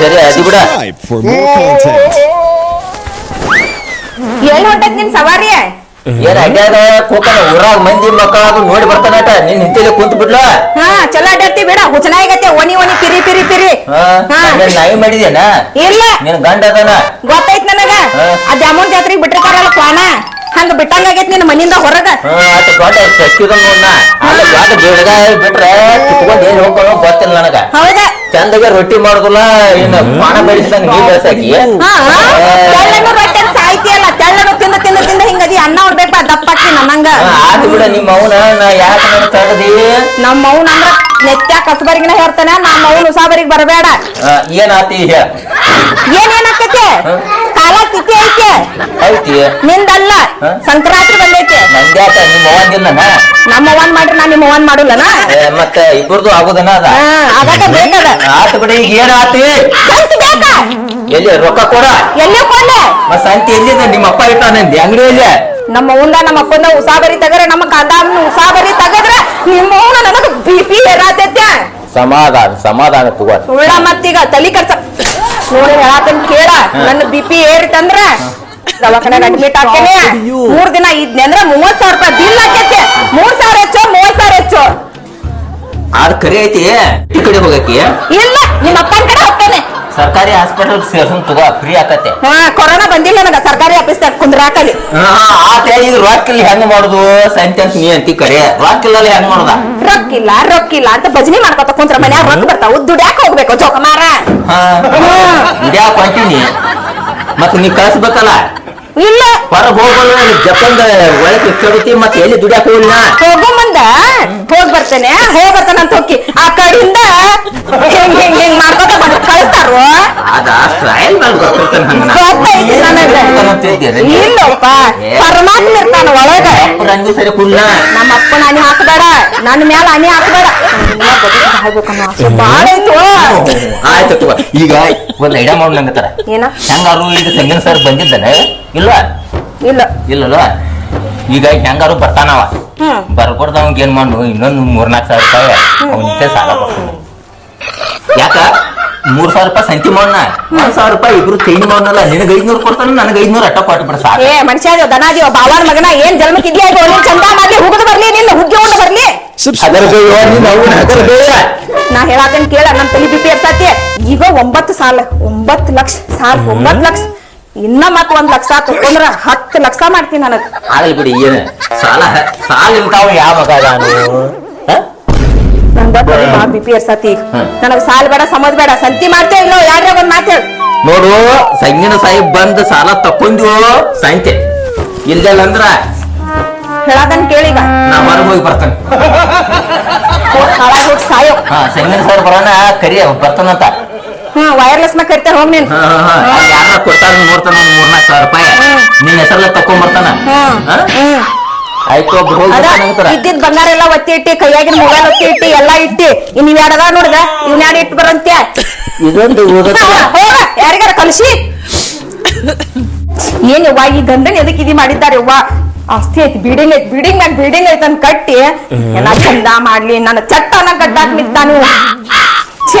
ಸರಿ ಅದು ಕೂಡ. For more content. ಎಲ್ಲಿ ಹೊಂಟೈತ್ ನಿನ್ ಸವಾರಿ? ಏನ್ ಅಡ್ಯಾದ ಕೂಕನ ಊರಾಗ ಮಂದಿ ಮಕ್ಕಳ ನೋಡಿ ಬರ್ತಾನಟ ನಿನ್ ನಿಂತಿಲ್ಲ ಕುಂತ ಬಿಡ್ಲ? ಹಾ ಚಲೋ ಅಡ್ಡಾಡ್ತಿ ಬೇಡ. ಹುಚ್ಚನಾಗತ್ತೆ ಒನಿ ಒನಿ ತಿರಿ ತಿರಿ ತಿರಿ ಹಾ ನಾಯಿ ಮಾಡಿದೇನ ಇಲ್ಲ. ನಿನ್ ಗಂಡ ಅದನ? ಗೊತ್ತೈತ್ ನನಗ. ಹಾ. ಆ ದ್ಯಾಮೋನ್ ಜಾತ್ರೆಗೆ ಬಿಟ್ಟಿರ್ತಾರಲ್ಲ ಕ್ವಾನ? ಹಂಗ ಬಿಟ್ಟಂಗಾಗೈತ್ ನಿನ್ ಮನಿಂದ ಹೊರಗ. ಆತ ದೊಡ್ಡ ಶಕ್ತಿದ ನೋಡ್ನ ಅಲ್ಲ ದೊಡ್ಡ ಬೇಡಗ ಬಿಟ್ರೆ ಕಿತ್ಕೊಂಡ್ ಏನ್ ಹೋಗ್ಕೊಳ್ಳೋ ಗೊತ್ತಿಲ್ಲ ನನಗ. ಹೌದಾ. ಚಂದಗೆ ರೊಟ್ಟಿ ಮಾಡುದಿಲ್ಲ ಇನ್ನ ಬಾಣ ಬೆಳೆಸಿದಂಗ ನೀ ಬೆಳೆಸಾಕಿ. ಹಾ ತೆಳ್ಳನು ರೊಟ್ಟಿ ಅಂತ ಸಾಯ್ತಿಯಲ್ಲ ತೆಳ್ಳನು ತಿಂದ ತಿಂದ ತಿಂದ ಹಿಂಗದಿ ಅನ್ನ ಉಡ್ಬೇಕ ದಪ್ಪಾಕಿ ನನ್ನಂಗ ಆತ ಬಿಡ ನಿಮ್ಮ ಅವನ ನಾ ಯಾಕೆ ನನ್ನ ತಗದಿ ನಮ್ಮ ಅವ್ನ ಅಂದ್ರ ನೆತ್ಯ ಕಸಬರಿಗಿನ ಹೇಳ್ತಾನ ನಮ್ಮ ಅವ್ನ ಉಸಾಬರಿಗೆ ಬರಬೇಡ. ಏನಾತಿ ಹೇಳ. ಏನ್ ಏನಾಕೈತೆ ಕಾಲ ತಿಥಿ ಐತೆ ಐತಿ ನಿಂದಲ್ಲ? ಸಂಕ್ರಾಂತಿ ಬಂದೈತೆ. ನಂದ್ಯಾತ? ನಿಮ್ಮ ಅವಂದಿಲ್ಲನ ನಮ್ಮ ಅವ್ವನ್ ಮಾಡ್ರಿ ನಾ ನಿಮ್ಮ ಅವ್ವನ್ ಏ ಮತ್ತ ಇಬ್ಬರದು ಆಗುದನ ಅದ? ಹಾ ಅದಾಗ ಬೇಕದ. ಆತ ಬಿಡಿ ಈಗ ಏನಾತಿ ಸಂತಿ ಬೇಕಾ? ಎಲ್ಲಿ ರೊಕ್ಕ ಕೊಡ? ಎಲ್ಲೇ ಕೊಲ್ಲ ಮತ್ ಸಂತಿ ಎಲ್ಲಿದೆ? ನಿಮ್ಮ ಅಪ್ಪ ಇಟ್ಟಾನಂದಿ? ಅಂಗಡಿ ಎಲ್ಲಿ? ನಮ್ಮ ಅವ್ವಂದ ನಮ್ಮ ಅಪ್ಪನ ಉಸಾಬರಿ ತಗರ ನಮ್ಮ ಕಂದಾಮನ ಉಸಾಬರಿ ತಗದ್ರ ನಿಮ್ಮ ಅವ್ನ ನನಗ ಬಿ ಪಿ ಏರಾತೈತೆ ಸಮಾಧಾನ ಸಮಾಧಾನ ತಗೋ. ಸುಳ್ಳ ಮತ್ತೀಗ ತಲಿ ಕರ್ಸ ನೋಡಿ ಹೇಳಾತನ್ ಕೇಳ. ನನ್ನ ಬಿ ಪಿ ಏರಿತಂದ್ರ ದವಾಖಾನೆ ಅಡ್ಮಿಟ್ ಹಾಕೇನೆ ಮೂರ್ ದಿನ ಇದ್ನೆ ಅಂದ್ರ ಮೂವತ್ ಸಾವಿರ ರೂಪಾಯಿ ಬಿಲ್ ಹಾಕೈತೆ ಮೂರ್ ಸಾವಿರ ಹೆಚ್ಚು ಮೂವತ್ ಸಾವಿರ ಹೆಚ್ಚು. ಅದ್ ಕರಿ ಐತಿ. ಈ ಕಡೆ ಹೋಗಕ್ಕೆ. ಇಲ್ಲ ನಿಮ್ಮ ಅಪ್ಪನ ಕಡೆ ಹೋಗ್ತಾನೆ. ಸರ್ಕಾರಿ ಹಾಸ್ಪಿಟಲ್ ಸೇರ್ಸನ್ ತಗೋ ಫ್ರೀ ಆಕತ್ತೆ. ಹಾ ಕೊರೋನಾ ಬಂದಿಲ್ಲ ನನಗ ಸರ್ಕಾರಿ ಆಫೀಸ್ ಕುಂದ್ರಾಕಲಿ. ಆತ ಇದು ರೊಕ್ಕ ಇಲ್ಲಿ ಹೆಂಗ್ ಮಾಡುದು? ಸಂತಿ ಅಂತ ನೀ ಅಂತಿ ಕರೆ. ರೊಕ್ಕ ಇಲ್ಲ ಹೆಂಗ್ ಮಾಡುದ? ರೊಕ್ಕಿಲ್ಲ ರೊಕ್ಕಿಲ್ಲ ಅಂತ ಭಜನೆ ಮಾಡ್ಕೊತ ಕುಂತ್ರ ಮನ್ಯಾಗ ರೊಕ್ಕ ಬರ್ತಾವ ದುಡ್ಯಾಕ ಹೋಗ್ಬೇಕು ಜೋಕಮಾರ ಹಾ. ಇದ್ಯಾಕ ಹೊಂಟಿನಿ. ಮತ್ ನೀ ಕಳ್ಸ್ಬೇಕಲ್ಲ? ಇಲ್ಲ. ಹೊರಗ್ ಹೋಗೋಣ ಜಪಂದ ಒಳಗೆ ಮತ್ತ ಮತ್ತೆ ಎಲ್ಲಿ ದುಡಿಯಾಕ ಹೋಗಿಲ್ಲ ಹೋಗೋ ಮುಂದ. ಹೋಗ್ ಬರ್ತೇನೆ. ಹೋಗ್ ಬರ್ತಾನ ಅಂತ ಹೋಗಿ. ಆ ಕಡೆಯಿಂದ ಹೆಂಗ್ ಹೆಂಗ್ ಹೆಂಗ್ ಮಾಡ್ಕೊತ ಬಂದ್ ಕಳಿಸ್ತಾರೋ? ಅದ ಸ್ಟೈಲ್ ಇಲ್ಲಪ್ಪ. ಪರಮಾತ್ಮ ಇರ್ತಾನ ಒಳಗ. ರಂಗು ಸರಿ ಕುಲ್ಲ ನಮ್ಮ ಅಪ್ಪನ ಹನಿ ಹಾಕಬೇಡ. ನನ್ನ ಮ್ಯಾಲ ಹನಿ ಹಾಕಬೇಡ. ಬಾಳ ಐತು ಆಯ್ತು ಈಗ ಒಂದ್ ಐಡಿಯಾ ಮಾಡ್ಲಂಗತ್ತಾರ ಏನ? ಹೆಂಗಾರು ಈಗ ಸಂಗನ್ ಸರ್ ಬಂದಿದ್ದಾನೆ? ಇಲ್ವಾ ಇಲ್ಲ. ಈಗ ಹೆಂಗಾರು ಬರ್ತಾನವ. ಬರ್ಕೊಡ್ದ ಅವ್ನಿಗೆ ಏನ್ ಮಾಡು ಇನ್ನೊಂದು ಮೂರ್ನಾಲ್ಕು ಸಾವಿರ ರೂಪಾಯಿ. ಅವನಿಗೆ ಸಾಲ ಬರ್ತಾನೆ ಯಾಕ? ಮೂರ್ ಸಾವಿರ ರೂಪಾಯಿ ಸಂತಿ ಮಾಡೋಣ ಮೂರ್ ಸಾವಿರ ರೂಪಾಯಿ ಇಬ್ರು ಚೈನ್ ಮಾಡೋಣಲ್ಲ ನಿನಗೆ ಐದ್ನೂರು ಕೊಡ್ತಾನೆ ನನಗೆ ಐದ್ನೂರು ಅಟ್ಟ ಕೊಟ್ಟು ಬಿಡ ಸಾಕು. ಏ ಮನುಷ್ಯ ದನ ಅದೇವ ಬಾವಾನ ಮಗನ ಏನ್ ಜನ್ಮಕ್ಕೆ ಇದೆಯಾ ಇದು? ಒಳ್ಳೆ ಚಂದ ಮಾಡ್ಲಿ ಬರ್ಲಿ ನಿನ್ನ ಹುಗ್ಗಿ ಉಂಡ ಬರ್ಲಿ. ನಾ ಹೇಳಾತೇನ್ ಕೇಳ ನನ್ ತಲೆ ಬಿಪಿ ಇರ್ತೈತಿ ಈಗ ಒಂಬತ್ತು ಸಾಲ ಒಂಬತ್ತು ಲಕ್ಷ ಸಾಲ ಒಂಬತ್ತು ಲಕ್ಷ. ಇನ್ನ ಮತ್ ಒಂದ್ ಲಕ್ಷ ತಗೊಂಡ್ರ ಹತ್ತ್ ಲಕ್ಷ ಮಾಡ್ತೀನಿ ನನಗ್. ಆಗಲಿ ಬಿಡಿ ಏನು? ಸಾಲ ಸಾಲ ಇರ್ತಾವ ಯಾವ ಮಗ ಅದಾನು? ಹ? ನಂಗ್ ಬಾ. ನನಗ್ ಸಾಲ ಬೇಡ ಸಮದ್ ಬೇಡ ಸಂತಿ ಮಾಡ್ತೇವೆ ಇಲ್ಲೋ ಯಾರ್ಯಾಗ ಒಂದ್ ಮಾತು ಹೇಳು. ನೋಡು ಸಂಗಿನ ಸಾಹೇಬ್ ಬಂದ್ ಸಾಲ ತಕ್ಕೊಂಡ್ಯೋ ಸಂತೆ. ಇಲ್ದಲ್ಲ ಅಂದ್ರ ಹೇಳದನ್ ಕೇಳಿಗ ನಾ ಹೊರಗೆ ಹೋಗಿ ಬರ್ತಾನೆ. ಹೋಗ್ ಸಾಯೋ. ಹಾ ಸಂಗಿನ ಸರ್ ಬರೋಣ ಕರಿ ಬರ್ತಾನಂತ. ಹ್ಮ್ ವೈರ್ಲೆಸ್ನ ಕರಿತಾರ ಹೋಗ್ ನೀನ್ ಹಾ ಹಾ ಹಾ. ಯಾರ ಕೊಡ್ತಾರ ನೋಡ್ತಾನ ಒಂದ್ ಮೂರ್ನಾಲ್ಕು ಸಾವಿರ ರೂಪಾಯಿ? ನಿನ್ ಹೆಸರಲ್ಲ ತಕೊಂಡ್ ಬರ್ತಾನ ಹಾ? ಆಯ್ತು ಒಬ್ರು ಹೋಗಿ. ಇದ್ದಿದ್ ಬಂಗಾರ ಎಲ್ಲ ಒತ್ತಿ ಇಟ್ಟಿ ಕೈಯಾಗಿನ ಮೊಬೈಲ್ ಒತ್ತಿ ಇಟ್ಟಿ ಎಲ್ಲಾ ಇಟ್ಟಿ. ಇನ್ ಇವ್ ಯಾರದ ನೋಡ್ದ ಇವ್ನ ಯಾರು ಇಟ್ಟು ಬರಂತ್ಯ. ಇದೊಂದು ಹೋಗ ಯಾರಿಗಾರ ಕಲಿಸಿ ಏನ್ ಯವ್ವ ಈ ಗಂಡನ್ ಎದಕ್ ಇದಿ ಮಾಡಿದ್ದಾರೆ ಯವ್ವ? ಆಸ್ತಿ ಐತಿ ಬಿಲ್ಡಿಂಗ್ ಐತಿ ಬಿಲ್ಡಿಂಗ್ ಮ್ಯಾಗ ಬಿಲ್ಡಿಂಗ್ ಐತಿ ಅಂತ ಕಟ್ಟಿ. ಎಲ್ಲ ಚಂದ ಮಾಡ್ಲಿ ನನ್ನ ಚಟ್ಟನ ಕಟ್ಟಾಕ್ ನಿಂತಾನು ಛೆ,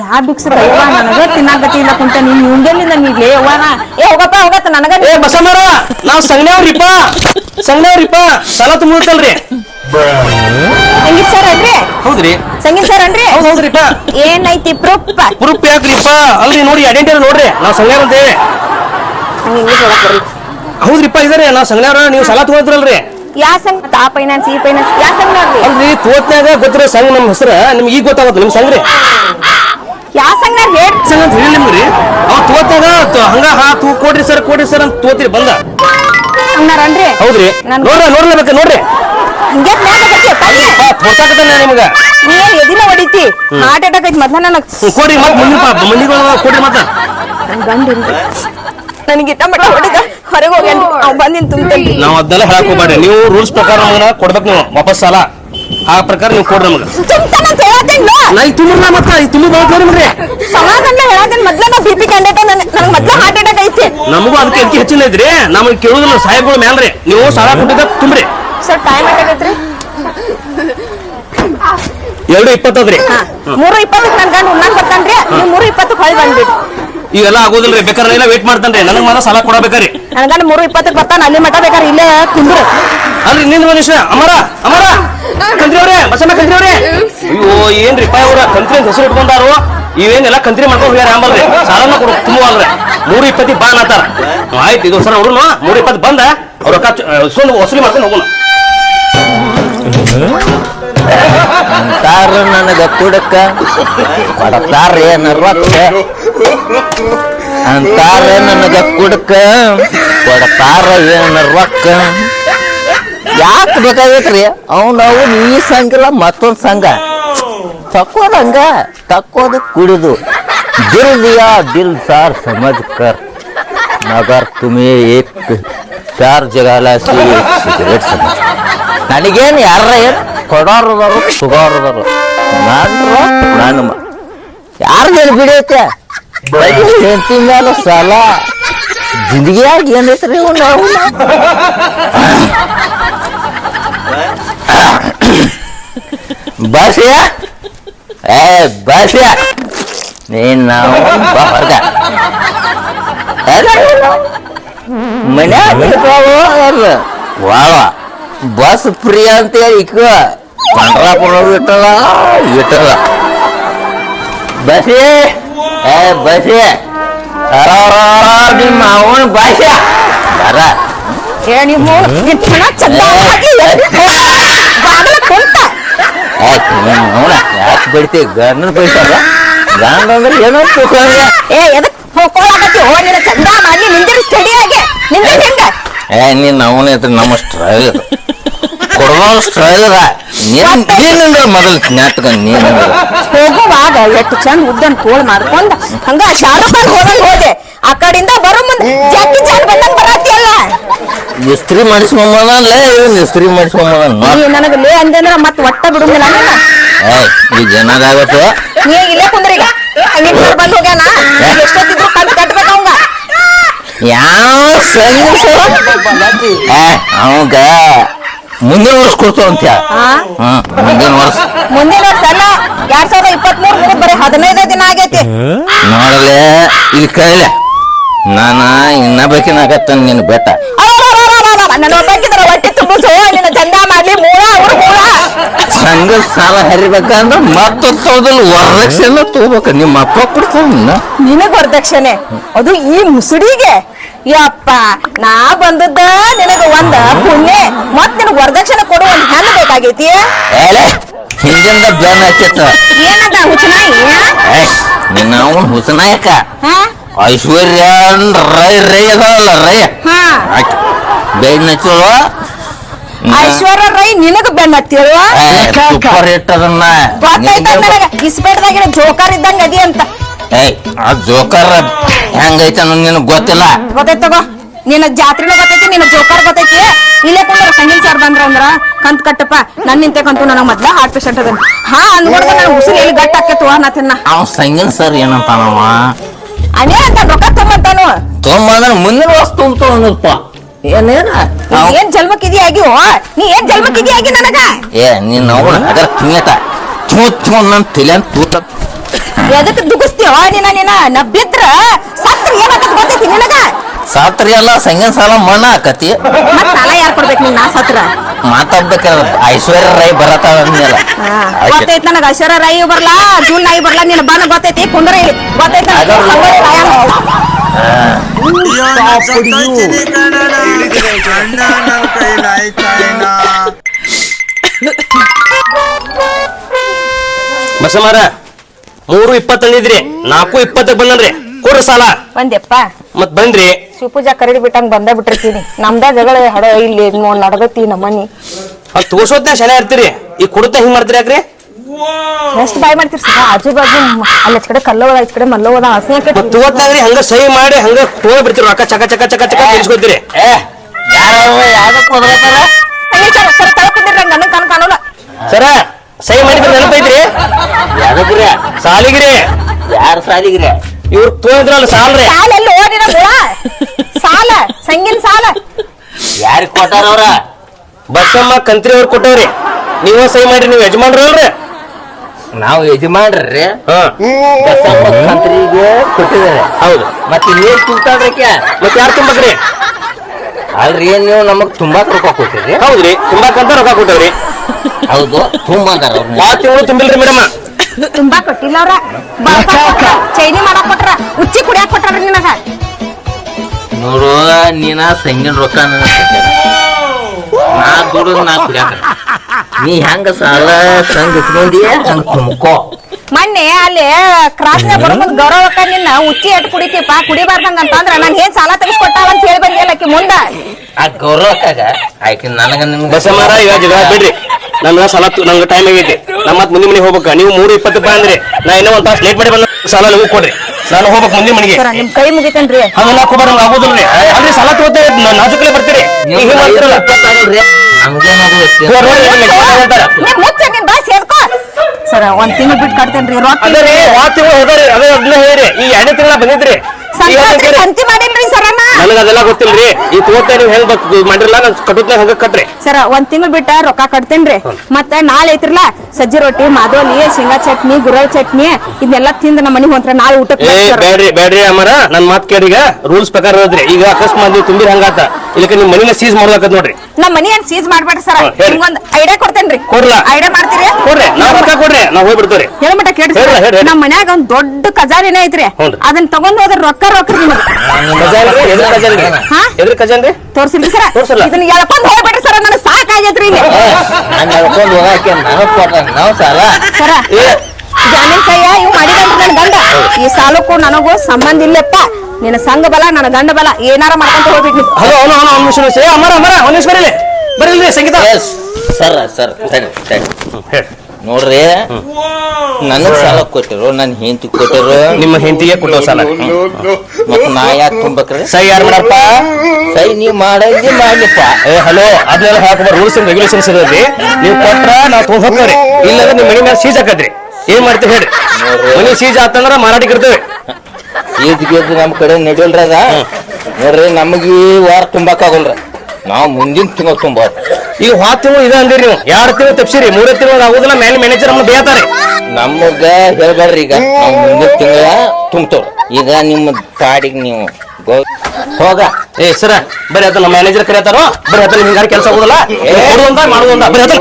ಯಾ ಬಿಕ್ಸ್ ಯವ್ವ ನನಗ ತಿನ್ನಾಕತ್ತಿಲ್ಲ ಕುಂತ ನೀನ್ ಇವಂಗೆಲ್ಲಿಂದ ನೀಗ್ಲೇ ಯವ್ವನ ಏ ಹೋಗಪ್ಪ ಹೋಗತ್ತ ನನಗ ಏ ಬಸಮ್ಮರ ನಾವು ಸಂಗನೇವ್ರಿಪ್ಪ. ಸಂಗನೇವ್ರಿಪ್ಪ. ಸಾಲ ತುಂಬಿರ್ತಲ್ರಿ. ಸಂಗೀತ್ ಸರ್ ಅನ್ರಿ ಹೌದ್ರಿ. ಸಂಗೀತ್ ಸರ್ ಅನ್ರಿ ಹೌದ್ ಹೌದ್ರಿಪ್ಪ. ಏನೈತಿ ಪ್ರೂಫ್ ಗ್ರೂಪ್ ಯಾಕ್ರಿಪ್ಪ? ಅಲ್ರಿ ನೋಡಿ ಐಡೆಂಟಿಟಿ ನೋಡ್ರಿ. ನಾವು ಸಂಗನೇವ್ರ ಅಂತೇವೆ. ನಂಗೆ ಇಂಗ್ಲಿಷ್ ಒಳಗ್ ಬರಲ್ಲ ಹೌದ್ರಿಪ್ಪ ಇದಾರೆ. ನಾವು ಸಂಗನೇವ್ರ ನೀವು ಸಾಲ ತಗೋದ್ರಲ್ರಿ ಯಾ ಸಂಘ ಆ ಫೈನಾನ್ಸ್ ಈ ಫೈನಾನ್ಸ್ ಯಾ ಸಂಘ ನೋಡ್ರಿ ಅಲ್ರಿ ತೋತ್ನಾಗ ಗೊತ್ತಿರೋ ಸಂಘ ನಮ್ಮ ಹೆಸರು ನಿಮ್ಗೆ ಈಗ ಗೊತ್ತಾಗುತ್ತೆ ನಿಮ್ ಸಂಘ್ರಿ ಯಾ ಸಂಘ ಹೇಳ್ ಸಂಘ ಅಂತ ಹೇಳಿ ಅವ ತೋತಾಗ ತ- ಹಂಗ ಹಾ ತೂ ಕೊಡ್ರಿ ಸರ್ ಕೊಡ್ರಿ ಸರ್ ಅಂತ ತೋತಿರಿ ಬಂದ. ಹಂಗಾರನ್ರಿ ಹೌದ್ರಿ. ನನ್- ನೋಡ್ರ ನೋಡ್ಲೇಬೇಕ ನೋಡ್ರಿ. ಹಿಂಗೆ ತೋರ್ಸಾಕತ್ತಾನೆ ನಿಮ್ಗ. ನೀ ಏನ್ ಎದಿನ ಹೊಡಿತಿ? ಹಾರ್ಟ್ ಅಟ್ಯಾಕ್ ಐತಿ ಮೊದ್ಲ ನನಗ್. ಹ್ಮ್, ಕೊಡ್ರಿ ಮತ್ ಮುಂದಿನ ಮಂದಿಗಳ ಕೊಡ್ರಿ ಮತ್ತ. ನನ್ ನನಗೆ ಇಟ್ಟ ಮಟ್ಟ ಹೊಡಿದ ಹೊರಗೆ ಹೋಗ್ಯಾನ್ರಿ. ಅವ್ ಬಂದಿನ್ ತುಂಬಿ ನಾವ್ ಅದನ್ನೆಲ್ಲ ಹೇಳಕ್ ಹೋಗ್ಬೇಡ್ರಿ. ನೀವು ರೂಲ್ಸ್ ಪ್ರಕಾರ ನಮ್ಗೆ ಕೊಡ್ಬೇಕು ನೀವು ವಾಪಸ್ ಸಾಲ. ಆ ಪ್ರಕಾರ ನೀವು ಕೊಡ್ರಿ ನಮ್ಗೆ. ಅಂತ ನಾ ಈಗ ತುಂಬ್ರಲ್ಲ ಮತ್ತ ಈಗ ತುಂಬಿ ಬರೋದು ನಿಮ್ರಿ ಸಮಾಧಾನ ಹೇಳತ್ತೇನ್ ಮೊದ್ಲ ನಾ ಬಿ ಪಿ ಕ್ಯಾಂಡಿಡೇಟ್ ನನಗೆ ಮೊದ್ಲ ಹಾರ್ಟ್ ಅಟ್ಯಾಕ್ ಐತಿ. ನಮಗೂ ಅದಕ್ಕೆ ಅದಕ್ಕೆ ಹೆಚ್ಚಿನ ಐತ್ರಿ. ನಮಗೆ ಕೇಳುದಿಲ್ಲ ಸಾಹೇಬ್ಗಳು ಮ್ಯಾಲ್ರಿ. ನೀವು ಸಾಲ ಕೊಟ್ಟಿದ್ದ ತುಂಬ್ರಿ. ಸರ್ ಟೈಮ್ ಎಷ್ಟಾಗೈತ್ರಿ ಎರಡು ಇಪ್ಪತ್ತದ್ರಿ. ಮೂರು ಇಪ್ಪತ್ತಕ್ಕೆ ನನ್ ಗಂಡ ಉಣ್ಣಾಕ್ ಬರ್ತಾನ್ರಿ. ನೀವು ಮೂರು ಇಪ್ಪತ್ತಕ್ಕೆ ಹೊಳ್ ಬಂದ್ಬಿಡಿ. ಇವೆಲ್ಲ ಆಗೋದಿಲ್ರಿ ಬೇಕಾದ್ರೆ ಎಲ್ಲ ವೇಟ್ ಮಾಡ್ತಾನ್ರಿ. ನನಗೆ ಮಾತ್ರ ಸಾಲ ಕೊಡಬೇಕ್ರಿ. ನನ್ ಗಂಡ ಮೂರು ಇಪ್ಪತ್ತಕ್ಕೆ ಬರ್ತಾನ ಅಲ್ಲಿ ಮಠ ಬೇಕಾದ್ರೆ ಇಲ್ಲೇ ಕುಂದ್ರು ಅಲ್ರಿ ನಿಂದ ಮನುಷ್ಯ ಅಮರ ಅಮರ. ಕಂತ್ರಿ ಅವ್ರೆ ಬಸಮ್ಮ ಕಂತ್ರಿ ಅವ್ರೆ ಅಯ್ಯೋ ಏನ್ರಿ ಪಾ ಅವ್ರ ಕಂತ್ರಿ ಅಂತ ಹೆಸರು ಇಟ್ಕೊಂಡಾರು ಇವೇನೆಲ್ಲ ಕಂತ್ರಿ ಮಾಡ್ಕೊಂಡು ಹೋಗ್ಯಾರ ಅಂಬಲ್ರಿ ಸಾಲನ ಕೊಡು ತುಂಬಲ್ರಿ ಮೂರು ಇಪ್ಪತ್ತಿ ಬಾ ಅನ್ನತಾರ ಆಯ್ತು ಇದು ಸರ್ ಅವ್ರು ಮೂರು ಇಪ್ಪತ್ತು ಬಂದ ಅವ್ರ ರೊಕ್ಕ ಚ- ಸುಳ್ಳು ವಸೂಲಿ ಮಾಡ್ಕೊಂಡು ಹೋಗೋಣ ಅಂತಾರ ನನಗ ಕುಡಕ ಕೊಡತಾರ ಏನ ರೊಕ್ಕ ಅಂತಾರ ನನಗ ಕುಡಕ ಕೊಡತಾರ ಏನ ರೊಕ್ಕ ಯಾಕೆ ಬೇಕಾಗೈತ್ರಿ? ಅವ್ನ ನಾವು ಈ ಸಂಘಲ್ಲ ಮತ್ತೊಂದು ಸಂಘ. ತಕ್ಕೋದಂಗ, ತಕ್ಕೋದು ಕುಡಿದು. ದಿಲ್ ದಿಯಾ ದಿಲ್ ಸಾರ್, ಸಮಜ್ ಕರ್. ಮಗರ್ ತುಮಿ ಏಕ್ ಸಾರ್ ಜಗಾಲ ಸಿಗರೇಟ್ ಸಮಜ್. ನನಗೇನು ಯಾರ ಏನು ಕೊಡೋರದವರು, ಸುಗೋರದವರು. ನಾನು ನಾನು ಯಾರ್ದೇನು ಬಿಡೈತೆ? ಹೆಂಡತಿ ಮೇಲೆ ಸಾಲ. ಜಿಂದಗಿಯಾಗ ಏನೈತ್ರಿ ಅವ್ನು ಅವ್ನ ಬಾಸ್ಯ ಏ ಬಾಸ್ಯ ನೀನ್ ನಾವು ಬಾ ಹೊರ್ಗ ಮನ್ಯಾಗ ವಾವ ಬಸ್ ಫ್ರೀ ಅಂತೇಳಿ ಇಕ್ಕ ಪಂಡ್ರಾಪುರ ಇಟ್ಟಲ್ಲ ಇಟ್ಟಲ್ಲ ಬಸಿ ಏ ಬಸಿ ನಿಮ್ಮ ಅವನ ಭಾಷೆ ಬರ ಏ ನೀವು ಇಟ್ನ ಚಂದಾಗಿ ಬಾಡಲ ಬಾಗಲ ಕುಂತ. ಯಾಕೆ ಅವನ ಯಾಕೆ ಬಡಿತಿ? ಗಂಡನ ಬೈತಾರ ಗಂಡ ಅಂದ್ರೆ ಏನೋ ತಿಳ್ಕೊಂಡ್ಯ ಏ ಎದಕ್ ಹೋಗ್ಕೊಳಕತ್ತಿ ಓ ನಿನ್ನ ಚಂದ ಮಾಡಿ ನಿಂದಿರಿ ಸ್ಟಡಿಯಾಗೆ ನಿಂದ ಹೆಂಗ. ಏ ನೀನ್ ಅವನ ಇದ್ರೆ ನಮ್ಮ ಸ್ಟ್ರೈಲ್ ಸ್ಟ್ರೈಲರ ನೀನ್ ನೀನಿಂದ ಮೊದಲು ಜ್ಞಾಪಕ ನೀನು. ಹೋಗುವಾಗ ಎಷ್ಟು ಚಂದ ಉದ್ದನ್ ತೋಳ್ ಮಾಡ್ಕೊಂಡ ಹಂಗ ಶಾರುಖ್ ಖಾನ್ ಹೋದಂಗ್ ಹೋದೆ. ಆ ಕಡೆಯಿಂದ ಬರೋ ಮುಂದೆ ಜಾಕಿ ಚಾನ್ ಬಂದಂಗ್ ಬರತ್ತಿಯಲ್ಲ. ಇಸ್ತ್ರಿ ಮಾಡಿಸ್ಕೊಂಬಲ್ಲ ಇವ್ನು ಇಸ್ತ್ರಿ ಮಾಡಿಸ್ಕೊಂಬಲ್ಲ ನೀ ನನಗ ಲೇ ಅಂದ್ರ ಮತ್ ಒಟ್ಟ ಬಿಡುಂಗಿಲ್ಲ ನನ್ನ ಏಯ್ ಈಗ ಏನಾಗತ್ತೆ ನೀ ಇಲ್ಲೇ ಕುಂದ್ರ ಈಗ. ಸರ್ ಬಂದ್ ಹೋಗ್ಯಾನ? ಎಷ್ಟೊತ್ತಿದ್ರು ಕಂತ್ ಕಟ್ಟಬೇಕು ಅವಂಗ. ಯಾವ ಏ ಅವಂಗ ಮುಂದಿನ ವರ್ಷ ಕೊಡ್ತು ಅಂತ ಮುಂದಿನ ವರ್ಷ. ಮುಂದಿನ ವರ್ಷ ಅಲ್ಲ ಎರಡ್ ಸಾವಿರದ ಇಪ್ಪತ್ತ್ ಮೂರು ಬರೀ ಹದಿನೈದು ದಿನ ಆಗೈತಿ. ನೋಡಲೆ ಇಲ್ಲಿ ಕೈಲೆ ನಾನ ಇನ್ನ ಬೇಕಿನಾಗತ್ತ ನಿನ್ ಬೆಟ್ಟ ನನ್ನ ಒಬ್ಬಾಕಿದ್ರ ಹೊಟ್ಟೆ ತುಂಬಿಸು ನಿನ್ನ ಚಂದ ಮಾಡ್ಲಿ ಅವ್ರ ಮೂಳ ಸಂಘ ಸಾಲ ಹರಿಬೇಕಂದ್ರ ಮತ್ತೆ ವರದಕ್ಷಿಣೆ ತಗೋಬೇಕ. ನಿಮ್ಮ ಅಪ್ಪ ಕೊಡ್ತಾನ ನಿನಗ್ ವರದಕ್ಷಿಣೆ. ಅದು ಈ ಮುಸುಡಿಗೆ. ಯಪ್ಪ ನಾ ಬಂದದ್ದ ನಿನಗ ಒಂದ ಪುಣ್ಯ ಮತ್ ನಿನಗ್ ವರದಕ್ಷಿಣೆ ಕೊಡು ಏಲೆ ಹಿಂದಿಂದ ಬೆನ್ನ ಹಚ್ಚಿತ್ತ. ಏನದ ಹುಚ್ಚನಾಯಿ ಏ ನಿನ್ನ ಅವನ್ ಹುಸನಾಯಕ. ಹಾ ಐಶ್ವರ್ಯ ರೈ ರೈ ಅದಲ್ಲ ರೈ. ಬೆಣ್ಣ ಹಚ್ಚೋಳು ಐಶ್ವರ್ಯ ರೈ ನಿನಗ ಬೆಣ್ಣ ಹತ್ತಿರುವ ಸೂಪರ್ ಹಿಟ್ ಅದನ್ನ. ಇಸ್ಪೇಟ್ದಾಗಿನ ಜೋಕರ್ ಇದ್ದಂಗ ಅದಿ ಅಂತ. ಏಯ್ ಆ ಜೋಕರ್ ಹೆಂಗೈತೆ ಅನ್ನೋದು ನಿನಗ್ ಗೊತ್ತಿಲ್ಲ. ಗೊತ್ತೈತ್ ನಿನ್ನ ಜಾತ್ರೆನೂ ಗೊತ್ತೈತಿ ನಿನ್ನ ಜೋಕರ್ ಗೊತ್ತೈತಿ ಇಲ್ಲೇ ಕುಂದ್ರ ಸಂಗೀನ್ ಸರ್ ಬಂದ್ರ ಅಂದ್ರ ಕಂತ್ ಕಟ್ಟಪ್ಪ ನನ್ ನಿಂತೆ ಕಂತು ನನಗ್ ಮೊದ್ಲ ಹಾರ್ಟ್ ಪೇಷಂಟ್ ಅದನ್. ಹಾ ಅನ್ಕೊಡ್ದ ನನ್ ಉಸಿರು ಎಲ್ಲಿ ಗಟ್ಟ ಆಕೇತು ನಾ ತಿನ್ನ. ಅವ ಸಂಗಿನ ಸರ್ ಏನಂತಾನವ? ಅನೇ ಅಂತ ರೊಕ್ಕ ತಮ್ಮಂತಾನು ತೊಂಬಂದ್ರೆ ಮುಂದಿನ ವಸ್ತು ಅಂತ ಏನೇನ? ಏನ್ ಜನ್ಮಕ್ಕಿದಿ ಆಗಿವೋ ನೀ ಏನ್ ಜನ್ಮಕ್ಕಿದಿ ಆಗಿ ನನಗ? ಏ ನೀನ್ ಅವಳ ಅದರ ತಿಂಗತ ಥೂ ಥೂ ನನ್ ತಲೆ ತೂತ. ಎದಕ್ ದುಗಿಸ್ತೀವ ನಿನ್ನ ನಿನ್ನ ನಬ್ಬಿದ್ರ ಸತ್ರ ಏನಾಗತ್ ಗೊತ್ತೈತಿ ನಿನಗ? ಸಾತ್ರಿ ಅಲ್ಲ ಸಂಗಿನ ಸಾಲ ಮಣ್ಣ ಆಕತಿ. ಮತ್ ಸಾಲ ಯಾರ್ ಕೊಡ್ಬೇಕು ನೀನ್ ನಾ ಸತ್ರ? ಮಾತಾಡ್ಬೇಕಾದ್ರೆ ಐಶ್ವರ್ಯ ರೈ ಬರತಾಳ ಅಂದ್ಮೇಲೆ ಹಾ, ಗೊತ್ತೈತ್ ನನಗ ಐಶ್ವರ್ಯ ರೈ ಬರ್ಲಾ ಜೂನ್ ನಾಯಿ ಬರ್ಲಾ ನಿನ್ನ ಬಾನ ಗೊತ್ತೈತಿ ಕುಂದ್ರ. ಇಲ್ಲಿ ಗೊತ್ತೈತ ಬಸಮಾರ ಮೂರು ಇಪ್ಪತ್ತಂದಿದ್ರಿ ನಾಲ್ಕು ಇಪ್ಪತ್ತಕ್ಕೆ ಬಂದನ್ರಿ. ಕೊಡ್ರಿ ಸಾಲ. ಬಂದೆಪ್ಪ ಮತ್ ಬಂದ್ರಿ. ಶಿವಪೂಜಾ ಕರಡಿ ಬಿಟ್ಟಂಗ್ ಬಂದ ಬಿಟ್ಟಿರ್ತೀನಿ. ನಮ್ದ ಜಗಳ ಹಡ ಇಲ್ಲಿ ನೋಡ್ ನಡದತಿ ನಮ್ಮನಿ ಅದ್ ತೋರ್ಸೋತ್ನ ಶಾಲೆ ಇರ್ತೀರಿ. ಈಗ ಕೊಡುತ್ತ ಹಿಂಗ್ ಮಾಡ್ತೀರಿ ಯಾಕ್ರಿ? ಎಷ್ಟು ಬಾಯ್ ಮಾಡ್ತೀರಿ ಸರ್ ಆಜು ಬಾಜು ಮ- ಅಲ್ಲಿ ಆಚ್ ಕಡೆ ಕಲ್ಲೋ ಅದ ಈಚ್ ಕಡೆ ಮಲ್ಲೋ ಹಸನೆ ಮತ್ ತಗೋತಾಗ್ರಿ ಹಂಗ ಸಹಿ ಮಾಡಿ ಹಂಗ ತೋಗ ಬಿಡ್ತೀರಿ ರೊಕ್ಕ ಚಕ ಚಕ ಚಕ ಚಕ ತಿನ್ಸ್ಕೊತೀರಿ ಏ ಯಾರು ಯಾವ್ದಕ್ ಹೋದ್ರತ್ತಾರ ಸರ್ ಸರ್ ತಳ ನನಗೆ ಕಣ್ ಕಾಣೋಲ್ಲ. ಸರ ಸಹಿ ಮಾಡಿದ್ರೆ ನೆನಪೈತ್ರಿ? ಯಾವ್ದಕ್ರಿ? ಸಾಲಿಗ್ರಿ. ಯಾರ ಸಾಲಿಗ್ರಿ? ಇವ್ರು ಸಾಲ್ರಿ. ಸಾಲ ಎಲ್ಲ ಓದಿನ ಸಾಲ ಸಂಗಿನ ಸಾಲ. ಯಾರಿಗ್ ಕೊಟ್ಟಾರ ಅವ್ರ? ಬಸಮ್ಮ ಕಂತ್ರಿ ಅವ್ರು ಕೊಟ್ಟವ್ರಿ. ನೀವು ಸಹಿ ಮಾಡ್ರಿ ನೀವು ಯಜಮಾನ್ರಿ ಅಲ್ರಿ? ನಾವು ಯಜಮಾನ್ರಿ. ಹಾ. ಕಂತ್ರಿಗೆ ಕೊಟ್ಟಿದ್ದಾರೆ. ಹೌದು. ಮತ್ತೆ ನೀವ್ ತುಂಬ್ತಾಡ್ರಕ್ಕೆ ಮತ್ತೆ ಯಾರು ತುಂಬಕ್ರಿ ಅಲ್ರಿ ನೀವು ನಮಗ್ ತುಂಬಾ ರೊಕ್ಕ ಕೊಟ್ಟಿರಿ ಹೌದ್ರಿ ತುಂಬಾಕಂತ ರೊಕ್ಕ ಕೊಟ್ಟವ್ರಿ. ಹೌದು ತುಂಬ ಅಂದಾರ ಆ ತಿಂಗಳು ತುಂಬಿಲ್ರಿ ಮೇಡಮ್. ತುಂಬಾ ಕೊಟ್ಟಿಲ್ಲ ಅವ್ರ ಚೈನಿ ಮಾಡಕ್ ಕೊಟ್ರ ಉಚ್ಚಿ ಕುಡಿಯಾಕ್ ಕೊಟ್ರ ನಿನಗ. ನೋಡು ನೀನ ಸಂಗಿನ ರೊಕ್ಕ. ನಾ ದುಡಿದ್ ನಾ ಕುಡಿಯಾಕ. ನೀ ಹೆಂಗ ಸಾಲ ಸಂಗ ಇಸ್ಕೊಂಡಿ ಹಂಗ ತುಂಬ್ಕೋ. ಮೊನ್ನೆ ಅಲ್ಲಿ ಕ್ರಾಸ್ನಾಗ ಬರ್ಬೋದು ಗೌರವಕ್ಕ ನಿನ್ನ ಉಚ್ಚಿ ಎಟ್ ಕುಡಿತೀಪ ಕುಡಿಬಾರ್ದಂಗ ಅಂತಂದ್ರ ನಾನು ಏನ್ ಸಾಲ ತೆಗಿಸ್ಕೊಟ್ಟಾವ ಅಂತ ಹೇಳಿ ಬಂದಿಲ್ಲ ಆಕಿ ಮುಂದ. ಆ ಗೌರವಕ್ಕಾಗ ಆಯ್ಕೆ ನನಗ ನಿಮ್ಗೆ ಬಿಡ್ರಿ ನಮ್ಗೆ ಸಾಲ ನಂಗೆ ಟೈಮ್ ಆಗೈತಿ ನಮ್ಮ ಮತ್ತೆ ಮುಂದಿನ ಮನೆಗೆ ಹೋಗ್ಬೇಕು ನೀವು ಮೂರು ಇಪ್ಪತ್ತು ರೂಪಾಯಿ ಅಂದ್ರೆ ನಾ ಇನ್ನೂ ಒಂದ್ ತಾಸು ಲೇಟ್ ಮಾಡಿ ಬಂದ ಸಾಲ ನೀವು ಕೊಡ್ರಿ ನಾನು ಹೋಗ್ಬೇಕು ಮುಂದಿನ ಮನೆಗೆ ಸರ ನಿಮ್ ಕೈ ಮುಗಿತೇನ್ರಿ ಹಂಗೆಲ್ಲ ನಮ್ಗೆ ಆಗೋದಿಲ್ರಿ ಅಂದ್ರೆ ಸಾಲ ನಾಜುಕಲೆ ಬರ್ತೀರಿ ನೀವು ಮಾಡ್ತೀರಲ್ಲ ಹಂಗೇನಾದ್ರು. ಮುಚ್ಚ ನಿನ್ ಬಾಸ್ ಸರ ಒಂದ್ ತಿಂಗಳು ಬಿಟ್ಟು ಕಟ್ತೇನ್ರಿ ಅದೇ ರೀ ವಾತ್ ತಿಂಗಳು ಹೋದ್ರಿ ಅದೇ ಅದನ್ನ ಹೇಳ್ರಿ ಈ ಎರಡನೇ ತಿಂಗಳ ಬಂದಿದ್ರಿ. ಸಂಕ್ರಾಂತಿ. ಸಂತಿ ಮಾಡಿಲ್ರಿ ಸರಣ್ಣ ನನಗೆ ಅದೆಲ್ಲ ಗೊತ್ತಿಲ್ರಿ ಈ ತಗೋತಾ ನೀವು ಹೆಂಗ್ ಮಾಡಿರಲ್ಲ ನಾನು ಕಟ್ಟುತ್ನಾಗ ಹಂಗ ಕಟ್ರಿ. ಸರ ಒಂದ್ ತಿಂಗಳು ಬಿಟ್ಟ ರೊಕ್ಕ ಕಟ್ತೇನ್ರಿ. ಮತ್ತೆ ನಾಳೆ ಐತ್ರಲ್ಲ ಸಜ್ಜಿ ರೊಟ್ಟಿ ಮಾದೋಲಿ ಶೇಂಗಾ ಚಟ್ನಿ ಗುರಳ್ ಚಟ್ನಿ ಇದನ್ನೆಲ್ಲ ತಿಂದು ನಮ್ಮ ಮನಿ ಹೊಂತ್ರ ನಾಳೆ ಊಟಕ್ಕೆ ಬೇಡ್ರಿ ಬೇಡ್ರಿ ಬ್ಯಾಡ್ರಿ ಬ್ಯಾಡ್ರಿ ಅಮ್ಮರ ನನ್ ಮಾತ್ ಕೇಳಿ ಈಗ ರೂಲ್ಸ್ ಪ್ರಕಾರ ಹೋದ್ರಿ. ಈಗ ಅಕಸ್ಮಾತ್ ನೀವು ತುಂಬಿರ ಹಂಗಾತ ಇಲ್ಲಿ ನಿಮ್ ಮನಿನ ಸೀಸ್ ಮಾಡ್ಬೇಕತ್ ನೋಡ್ರಿ. ನಮ್ಮ ಮನಿ ಏನ್ ಸೀಸ್ ಮಾಡ್ಬೇಡ್ರಿ ಸರ್? ಹಾ, ಹೇಳ್ರಿ. ನಿಮ್ಗೊಂದ್ ಐಡಿಯಾ ಕೊಡ್ತೇನ್ರಿ? ಕೊಡ್ಲಾ? ಐಡಿಯಾ ಮಾಡ್ತೀರಿ? ಕೊಡ್ರಿ ನಾವ್ ರೊಕ್ಕ ಕೊಡ್ರಿ ನಾವ್ ಹೋಗ್ಬಿಡ್ತೇವ್ರಿ. ಹೇಳ್ಮಟ ಕೇಳಿ ಹೇಳ್ರಿ, ಹೇಳ್ರಿ. ನಮ್ಮ ಮನ್ಯಾಗ ಒಂದ್ ದೊಡ್ಡ ಖಜಾನಿನ ಐತ್ರಿ. ಹೌದ್ರಿ. ಅದನ್ನ ತಗೊಂಡ್ ಹೋದ್ರ ರೊಕ್ಕ ರೊಕ್ಕ ನಿಮಗೆ ಖಜಾನ್ರಿ ಎದ್ರ ಖಜಾನ್ರಿ ಹಾ? ಎದ್ರ ಖಜಾನ್ರಿ ತೋರ್ಸಿಲ್ರಿ ಸರ. ತೋರ್ಸಲ್ಲ. ಇದನ್ನ ಎಳ್ಕೊಂಡ್ ಹೋಗ್ಬೇಡ್ರಿ ಸರ ನನಗೆ ಸಾಕಾಗೈತ್ರಿ ಇಲ್ಲಿ. ನಾನು ಹೇಳ್ಕೊಂಡು ಹೋಗಾಕೆ ನನಗ್ ಕೊಟ್ಟ ನಾವು ಸಾಲ? ಸರ ಏ. ಜಾಮೀನ್ ಇವ್ ಮಾಡಿದಂತ ನನ್ ಗಂಡ. ಈ ಸಾಲಕ್ಕೂ ನನಗೂ ಸಂಬಂಧ ಇಲ್ಲಪ್ಪ. ನಿನ್ನ ಸಂಘ ಬಲ ನನ್ನ ಗಂಡ ಬಲ ಏನಾರ ಮಾಡ್ಕೊಂತ ಹೋಗ್ಬಿಟ್ಟು ಹಲೋ ಹಲೋ ಹಲೋ ನಿಮಿಷ ಏ ಅಮರ ಅಮರ ಒಂದ್ ನಿಮಿಷ ಬರಲಿ ಬರೀಲ್ರಿ ಸಂಗೀತ. ಎಸ್ ಸರ್ ಸರ್ ಸರಿ ಸರಿ ಹೇಳ್ರಿ ನೋಡ್ರಿ ನನಗ್ ಸಾಲ ಕೊಟ್ಟಿರು ನನ್ ಹೆಂಡತಿ ಕೊಟ್ಟಿರು. ನಿಮ್ಮ ಹೆಂಡತಿಗೆ ಕೊಟ್ಟೋ ಸಾಲ. ಮತ್ ನಾ ಯಾಕೆ ತುಂಬಕ್ರಿ ಸೈ ಯಾರು ಮಾಡಪ್ಪ? ಸೈ ನೀ ಮಾಡಿದ್ದೆ ಮಾಡ್ಲಿಪ್ಪ. ಏ ಹಲೋ ಅದನ್ನೆಲ್ಲ ಹಾಕಬಾರ ರೂಲ್ಸ್ ಅಂಡ್ ರೆಗ್ಯುಲೇಷನ್ಸ್ ಇರೋದ್ರಿ. ನೀವು ಕೊಟ್ರ ನಾವು ತೊಗೊಂಡ್ ಇಲ್ಲಾಂದ್ರೆ ಇಲ್ಲಂದ್ರೆ ನಿಮ್ಮ ಮನೆ ಮೇಲೆ ಸೀಜ್ ಹಾಕದ್ರಿ. ಏನ್ ಮಾಡ್ತೀವಿ ಹೇಳಿ? ಮನೆ ಸೀಜ್ ಆತಂದ್ರ ಮಾರಾಟಕ್ಕೆ ಇರ್ತೇವೆ ಈದ್ ಗೀಜ್ ನಮ್ ಕಡೆ ನಡೆಯಲ್ರಿ ಅದ? ನೋಡ್ರಿ ನಮಗೆ ಈ ವಾರ ತುಂಬಾಕ್ ನಾವು ನಾವ್ ಮುಂದಿನ ತಿಂಗಳು ತುಂಬ ಈಗ ಹೊತ್ತು ತಿಂಗಳು ಇದೆ ಅಂದಿರಿ ನೀವು. ಎರಡು ತಿಂಗಳು ತಪ್ಸಿರಿ ಮೂರೇ ತಿಂಗಳು ಆಗುದಿಲ್ಲ ಮೇಲೆ ಮ್ಯಾನೇಜರ್ ನಮ್ಮ ಬೇತಾರೆ ನಮಗ ಹೇಳ್ಬೇಡ್ರಿ ಈಗ ನಾವು ಮುಂದಿನ ತಿಂಗಳ ತುಂಬ್ತೇವ್ ಈಗ ನಿಮ್ಮ ತಾಡಿಗೆ ನೀವು ಹೋಗ. ಏ ಸರ ಬರೀ ಆತ ನಮ್ಮ ಮ್ಯಾನೇಜರ್ ಕರೆಯತಾರೋ ಬರೀ ಆತ ಹಿಂಗಾರ ಕೆಲಸ ಆಗುದಿಲ್ಲ ಕೊಡುವಂತ ಮಾಡುವಂತ ಬರೀ ಆತ.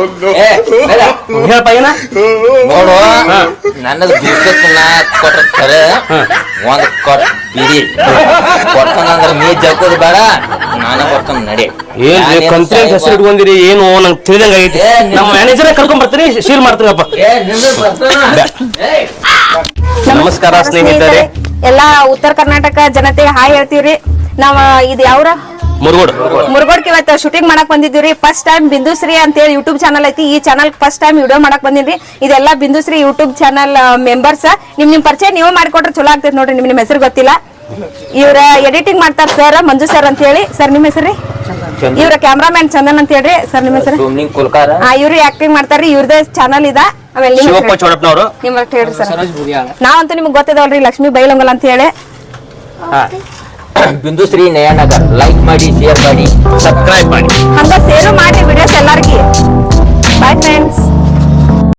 ಹೇಳಪ್ಪ ಏನ? ನೋಡು ನನಗ್ ಬಿಸ್ಕತ್ನ ನಾ ಕೊಟ್ರ ಖರೆ ಒಂದ್ ಕೊಟ್ ಬಿಡಿ. ಕೊಡ್ತಾನಂದ್ರ ನೀ ಜಗ್ಗೋದು ಬೇಡ ನಾನೇ ಕೊಡ್ತಾನ ನಡೆ. ಏನ್ ನಾನೇನ್ ಕಂತ್ರಿ ಹೆಸರು ಇಟ್ಕೊಂಡಿರಿ ಏನು ನಂಗೆ ತಿಳಿದಂಗ ಆಗೈತಿ. ನಮ್ಮ ಮ್ಯಾನೇಜರ್ ಕರ್ಕೊಂಡ್ ಬರ್ತೀನಿ ಶೀಲ್? ಏಯ್. ನಮಸ್ಕಾರ ಸ್ನೇಹಿತರೆ. ಎಲ್ಲಾ ಉತ್ತರ ಕರ್ನಾಟಕ ಜನತೆ ಹಾಯ್ ಹೇಳ್ತೀವ್ರಿ. ನಾವ್ ಇದ್ ಯಾವ್ರ? ಮುರುಗೋಡ್. ಮುರುಗೋಡ್ಗೆ ಇವತ್ತು ಶೂಟಿಂಗ್ ಮಾಡಕ್ ಬಂದಿದ್ದೀವಿ ಫಸ್ಟ್ ಟೈಮ್ ಬಿಂದುಶ್ರೀ ಅಂತ ಹೇಳಿ ಯೂಟ್ಯೂಬ್ ಚಾನಲ್ ಐತಿ. ಈ ಚಾನಲ್ ಫಸ್ಟ್ ಟೈಮ್ ವಿಡಿಯೋ ಮಾಡಕ್ ಬಂದಿದ್ರಿ ಇದೆಲ್ಲ ಬಿಂದುಶ್ರೀ ಯೂಟ್ಯೂಬ್ ಚಾನಲ್ ಮೆಂಬರ್ಸ್ ನಿಮ್ ನಿಮ್ ಪರಿಚಯ ನೀವು ಮಾಡ್ಕೊಟ್ರೆ ಚಲೋ ಆಗ್ತೈತಿ ನೋಡ್ರಿ. ನಿಮ್ ನಿಮ್ ಹೆಸರು ಗೊತ್ತಿಲ್ಲ. ಇವ್ರ ಎಡಿಟಿಂಗ್ ಮಾಡ್ತಾರ ಸರ್ ಮಂಜು ಸರ್ ಅಂತ ಹೇಳಿ ಸರ್ ನಿಮ್ ಹೆಸರು ಇವ್ರ ಕ್ಯಾಮ್ರಾಮನ್ ಚಂದನ್ ಅಂತ ಹೇಳ್ರಿ ಸರ್ ನಿಮ್ ಹೆಸರು ಇವ್ರು ಆಕ್ಟಿಂಗ್ ಮಾಡ್ತಾರ್ರಿ. ಇವ್ರದೇ ಚಾನಲ್ ಇದ. ಆಮೇಲೆ ಶಿವಪ್ಪ ಹೆಸ್ರು? ಚೋಡಪ್ಪನವರು. ನಿಮ್ ಅಷ್ಟ್ ಹೇಳ್ರಿ ಸರ್. ನಾವಂತೂ ನಿಮ್ಗೆ ಗೊತ್ತಿದಾವಲ್ರಿ ಲಕ್ಷ್ಮಿ ಬೈಲಂಗಲ್ ಅಂತ ಹೇಳಿ. ಬಿಂದುಶ್ರೀ ನಯನಗರ್. ಲೈಕ್ ಮಾಡಿ ಶೇರ್ ಮಾಡಿ ಸಬ್ಸ್ಕ್ರೈಬ್ ಮಾಡಿ. ಹಂಗ ಸೇರು ಮಾಡಿ ವಿಡಿಯೋಸ್ ಎಲ್ಲಾರ್ಗಿ. Bye friends